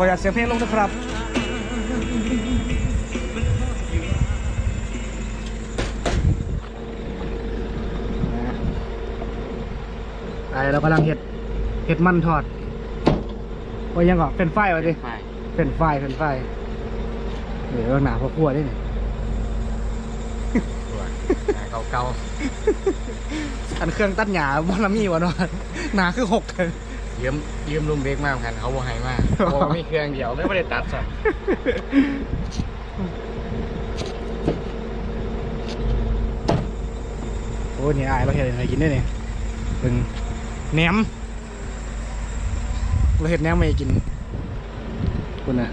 ออยากเสียงเพลงลงนะครับ ไอเรากำลังเห็ดเห็ดมันทอดโอ้ยยังก่อเป็นไฟวะดิไม่เป็นไฟเป็นไฟเดี๋ยวหนาพอพัวได้เนี่ยเก่าเก่าอันเครื่องตัดหญ้าบอลมีวะเนาะหนาคือหกเลย ยืมยืมลุงเบกมากกันเขาบอกให้มากเพราะว่ามีเครื่องเดียวเลยไม่ได้ตัดสักโอ้นี่อายเราเห็ดอะไรกินได้เนี่ยเป็นแหนมเราเห็ดแหนมไม่กินคุณน่ะ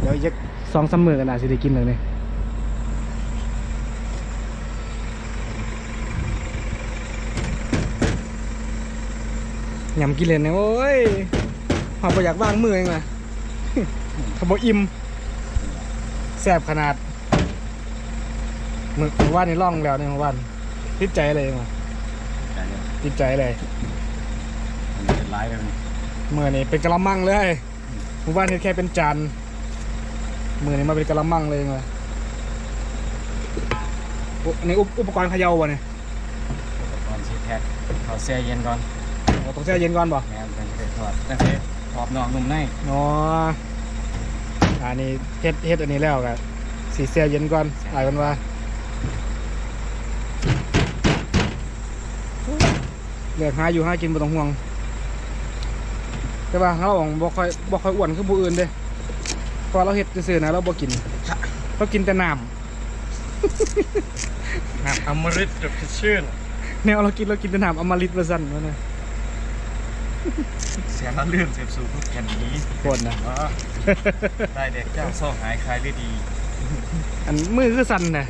เดี๋ยวยักสองสามมือกันนะสิได้กินเลยเนี่ย ยำกินเลยเนี่ยโอ้ยหอมอยากวางมือเองนะขบอิ่มแซ่บขนาดมึงมึงว่านี่ร่องแล้วเนี่ยมึงว่าติดใจเลยมาติดใจเลยมันเป็นไลฟ์กันเมื่อนี่เป็นกะละมังเลยมึงว่านี่แค่เป็นจานมือนี่มาเป็นกะละมังเลยมาอุอันนี้อุปอุปกรณ์เขย่าวะเนี่ยก่อนซีแท็กเขาแช่เย็นก่อน เราต้องแช่เย็นก่อนป่ะแม่เป็นจะได้ทอดตั้งแต่ทอดนอกนุ่มในอ๋ออันนี้เฮ็ดเฮ็ดอันนี้แล้วกันสีแช่เย็นก่อนอายมันว่าเลือกหาอยู่หากินบ่ต้องห่วง แต่ว่าเราของบ่ค่อยบ่ค่อยอ้วนคือผู้อื่นเด้เพอเราเฮ็ดซื่อๆนะเราบ่กินเรากินแต่น้น้ำอมฤตจุดชื่นำแนวเรากินเรากินแต่น้ำอมฤตว่าซั่นว่านะ เสียงละลื่นเสียบสูทุกแก่นนี้โคตรนะอ๋อได้เด็กเจ้าโซ่หายคลายได้ดีอันมือคือสั่นน่ะ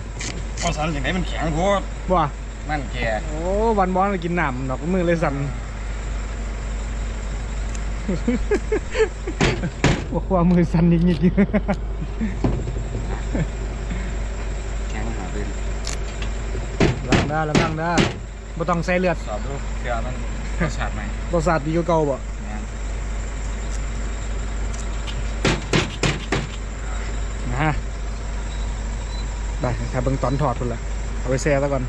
ข้อสันอย่างไหนมันแข็งโคตรบ่มันแก่โอ้วันบอลเรากินน้ำดอกมือเลยสั่นว่าความมือสั่นยิกยิกแข็งหาเป็นล้างได้แล้วล้างได้บ่ต้องใส่เลือดสอบดูเพื่อมัน รสชาติไหมรสชาติดีกว่าเก่าบ่แม่นนะฮะได้ครับเบิ่งตอนถอดพุ่นละเอาไปแช่ซะก่อน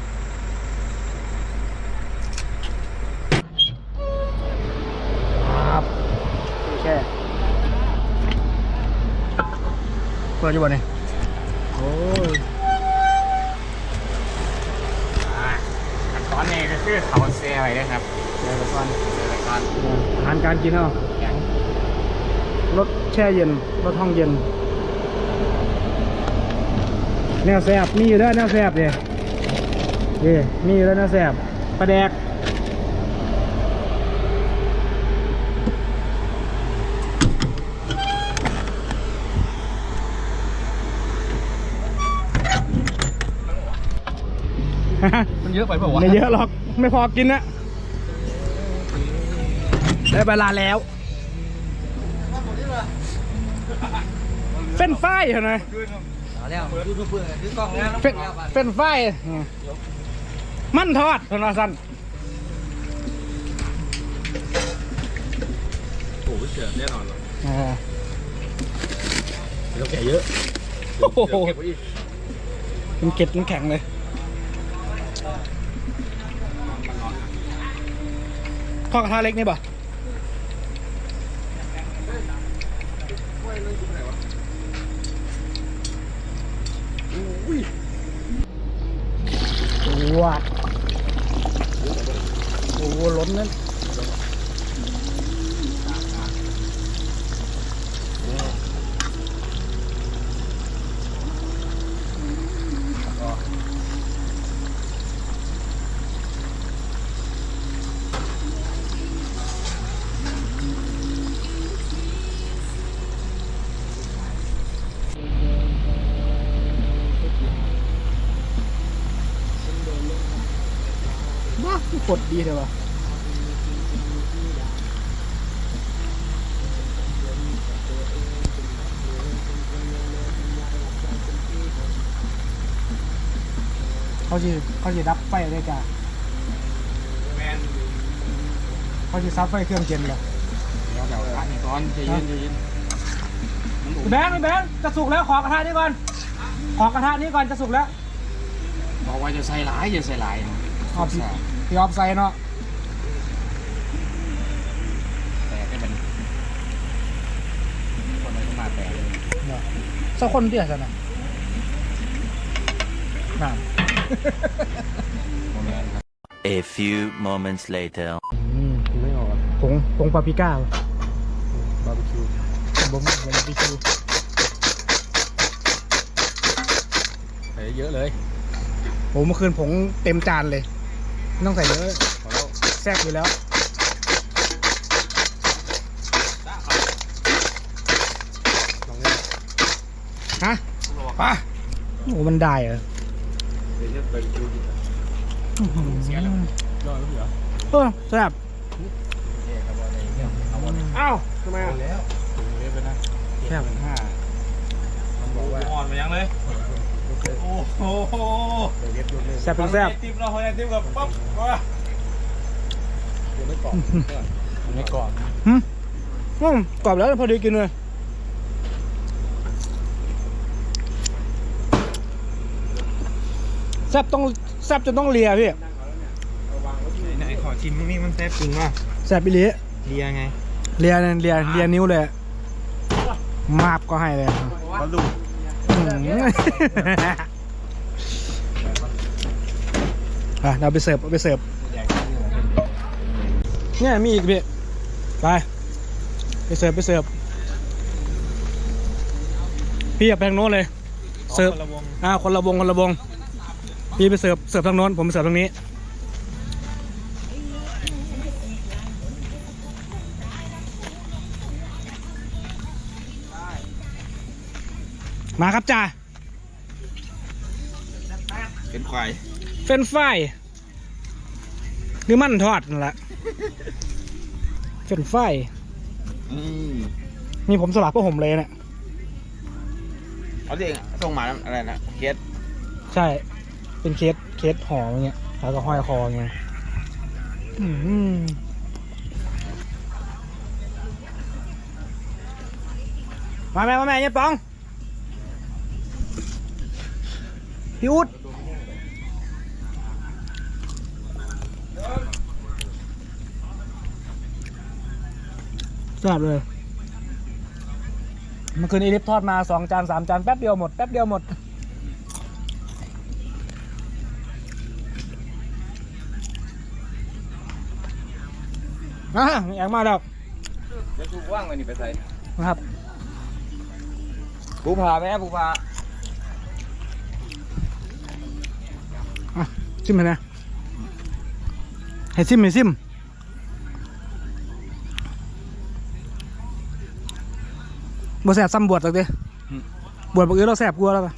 ครับแช่เปิดอยู่บ่เนี่ย ก็คือเขาแช่ไว้นะครับแช่ไปก่อนแช่ไว้ก่อนอาหารการกินเนาะแข็งรถแช่เย็นรถห้องเย็นแนวแซบมีอยู่แล้วแนวแซบเนี่ยนี่มีอยู่แล้วแนวแซบปลาแดก มันเยอะไปเปล่าวะไม่เยอะหรอก ไม่พอกินนะได้เวลาแล้วเฟ้นไฟเหรอนะเอาแล้วยูทูบเบอร์ถือกล้องแล้วเฟ้นเฟ้นไฟมันทอดคนว่าสั้นโอ้โหเสือแน่นอนเลยอ่าเราแก่เยอะโอ้โหเก็บไว้อีกมันเก็ดมันแข็งเลย ข้อกระทะเล็กนี่ป่ะว้าโอ้โหล้นนั่น กดดีเลยว่ะเขาจะเขาจะดับไฟได้จ้ะแมนเขาจะซับไฟเครื่องเย็นเลยเดี๋ยวพักก่อนใจเย็นใจเย็นแบงค์แบงค์จะสุกแล้วขอกระทะนี้ก่อน ขอกระทะนี้ก่อนจะสุกแล้ว บอกว่าจะใส่หลายอย่าใส่หลายนะออก พี่ออฟไซเนาะแต่ก็เป็นคนอะไรก็มาแต่เลยสักคนเดียวกันนะน่าโมเมนต์ครับ A few moments later. อืมไม่ออกครับผงผงปาปริก้าบาร์บีคิวบ่มบาร์บีคิวใส่เยอะเลยโอ้เมื่อคืนผงเต็มจานเลย ไม่ต้องใส่เยอะพอแล้วแซ่บอยู่แล้วฮะป่ะโอ้มันได้เหรอเดี๋ยวจะบาร์บีคิวกินเสียแล้วรอดแล้วเหรอเออแซ่บเนี่ยครับว่าอะไรเนี่ยเอาวันอ้าวทำไมเอาอะแล้วถึงเว็บไปนะแซ่บห้ามันบอกว่าอ่อนมายังเลย โอ้โหเดี๋ยวเว็บยกเลิกแซ่บเป็นแซ่บไอติมเราไอติมกับปั๊บว้ายังไม่กรอบยังไม่กรอบหืมอืมกรอบแล้วพอดีกินเลยแซ่บต้องแซ่บจนต้องเลียพี่ไหนขอชิมนี่มันแซ่บจริงว่ะแซ่บไปเลียเรียไงเลียเนี่ยเลียเลียนิ้วเลยมาบก็ให้เลยปลาดุก อืมอะเราไปเสิร์ฟเอาไปเสิร์ฟเนี่ยมีอีกพี่ไปไปเสิร์ฟไปเสิร์ฟพี่อย่าไปทางโน้นเลย เสิร์ฟคนละวงอ่าคนละวงคนละวงพี่ไปเสิร์ฟเสิร์ฟทางโน้นผมไปเสิร์ฟทางนี้ มาครับจ่าเป็นควายเฟรนช์ฟรายหรือมันทอดนั่นแหละเฟรนช์ฟรายอืมนี่ผมสลับพวกผมเลยเนี่ยเอาดิส่งมาอะไรนะเคสใช่ เป็นเคสเคสห่ออย่างเงี้ยแล้วก็ห้อยคออย่างเงี้ยอืมมาแม่มาแม่เนี่ยปอง พี่อุ๊ดแซ่บเลยเมื่อคืนอีลิฟทอดมาสองจานสามจานแป๊บเดียวหมดแป๊บเดียวหมดอะแองมาแล้วแล้วถูกว่างวันนี้ไปใส่นะครับปูพาไหมปูพา อะซิมให้นะให้ซิมให้ซิมบ่แสบซ้ำบวชหรอกเด้บวชบอกเออเราแสบกลัวแล้วปะ